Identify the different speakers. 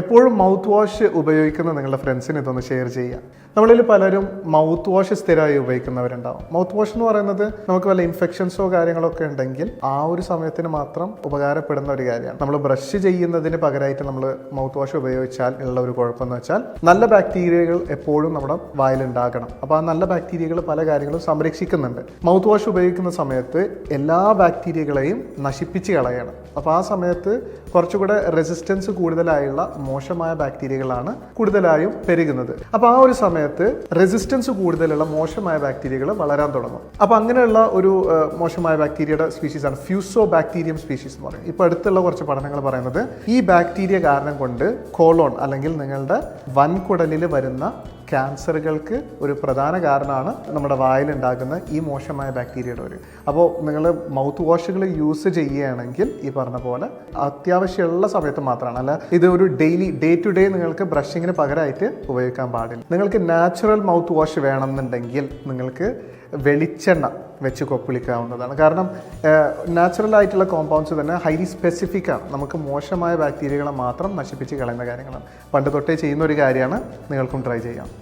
Speaker 1: എപ്പോഴും mouth wash ഉപയോഗിക്കുന്ന നിങ്ങളുടെ ഫ്രണ്ട്സിന് ഇതൊന്ന് ഷെയർ ചെയ്യുക. നമ്മളിൽ പലരും മൗത്ത് വാഷ് സ്ഥിരമായി ഉപയോഗിക്കുന്നവരുണ്ടാവും. മൗത്ത് വാഷ് എന്ന് പറയുന്നത് നമുക്ക് വല്ല ഇൻഫെക്ഷൻസോ കാര്യങ്ങളോ ഒക്കെ ഉണ്ടെങ്കിൽ ആ ഒരു സമയത്തിന് മാത്രം ഉപകാരപ്പെടുന്ന ഒരു കാര്യമാണ്. നമ്മൾ ബ്രഷ് ചെയ്യുന്നതിന് പകരമായിട്ട് നമ്മൾ മൗത്ത് വാഷ് ഉപയോഗിച്ചാൽ ഉള്ള ഒരു കുഴപ്പമെന്ന് വെച്ചാൽ നല്ല ബാക്ടീരിയകൾ എപ്പോഴും നമ്മുടെ വായിൽ ഉണ്ടാകണം അപ്പോൾ ആ നല്ല ബാക്ടീരിയകൾ പല കാര്യങ്ങളും സംരക്ഷിക്കുന്നുണ്ട്. മൗത്ത് വാഷ് ഉപയോഗിക്കുന്ന സമയത്ത് എല്ലാ ബാക്ടീരിയകളെയും നശിപ്പിച്ച് കളയണം. അപ്പോൾ ആ സമയത്ത് കുറച്ചുകൂടെ റെസിസ്റ്റൻസ് കൂടുതലായുള്ള മോശമായ ബാക്ടീരിയകളാണ് കൂടുതലായും പെരുകുന്നത്. അപ്പോൾ ആ ഒരു സമയത്ത് റെസിസ്റ്റൻസ് കൂടുതലുള്ള മോശമായ ബാക്ടീരിയകൾ വളരാൻ തുടങ്ങും. അപ്പോൾ അങ്ങനെയുള്ള ഒരു മോശമായ ബാക്ടീരിയയുടെ സ്പീഷീസ് ആണ് ഫ്യൂസോ ബാക്ടീരിയം സ്പീഷീസ് എന്ന് പറയും. ഇപ്പോൾ അടുത്തുള്ള കുറച്ച് പഠനങ്ങൾ പറയുന്നത് ഈ ബാക്ടീരിയ കാരണം കൊണ്ട് കോളോൺ അല്ലെങ്കിൽ നിങ്ങളുടെ വൻകുടലിൽ വരുന്ന ക്യാൻസറുകൾക്ക് ഒരു പ്രധാന കാരണമാണ് നമ്മുടെ വായിലുണ്ടാകുന്ന ഈ മോശമായ ബാക്ടീരിയയുടെ ഒരു അപ്പോൾ നിങ്ങൾ മൗത്ത് വാഷുകൾ യൂസ് ചെയ്യുകയാണെങ്കിൽ ഈ പറഞ്ഞ പോലെ അത്യാവശ്യമുള്ള സമയത്ത് മാത്രമാണ്. അല്ല ഇത് ഒരു ഡെയിലി ഡേ ടു ഡേ നിങ്ങൾക്ക് ബ്രഷിങ്ങിന് പകരമായിട്ട് ഉപയോഗിക്കാൻ പാടില്ല. നിങ്ങൾക്ക് നാച്ചുറൽ മൗത്ത് വാഷ് വേണമെന്നുണ്ടെങ്കിൽ നിങ്ങൾക്ക് വെളിച്ചെണ്ണ വെച്ച് കൊപ്പിളിക്കാവുന്നതാണ്. കാരണം നാച്ചുറൽ ആയിട്ടുള്ള കോമ്പൗണ്ട്സ് തന്നെ ഹൈലി സ്പെസിഫിക് ആണ്. നമുക്ക് മോശമായ ബാക്ടീരിയകളെ മാത്രം നശിപ്പിച്ച് കളയുന്ന കാര്യങ്ങളാണ്. പണ്ട് തൊട്ടേ ചെയ്യുന്ന ഒരു കാര്യമാണ് നിങ്ങൾക്കും ട്രൈ ചെയ്യാം.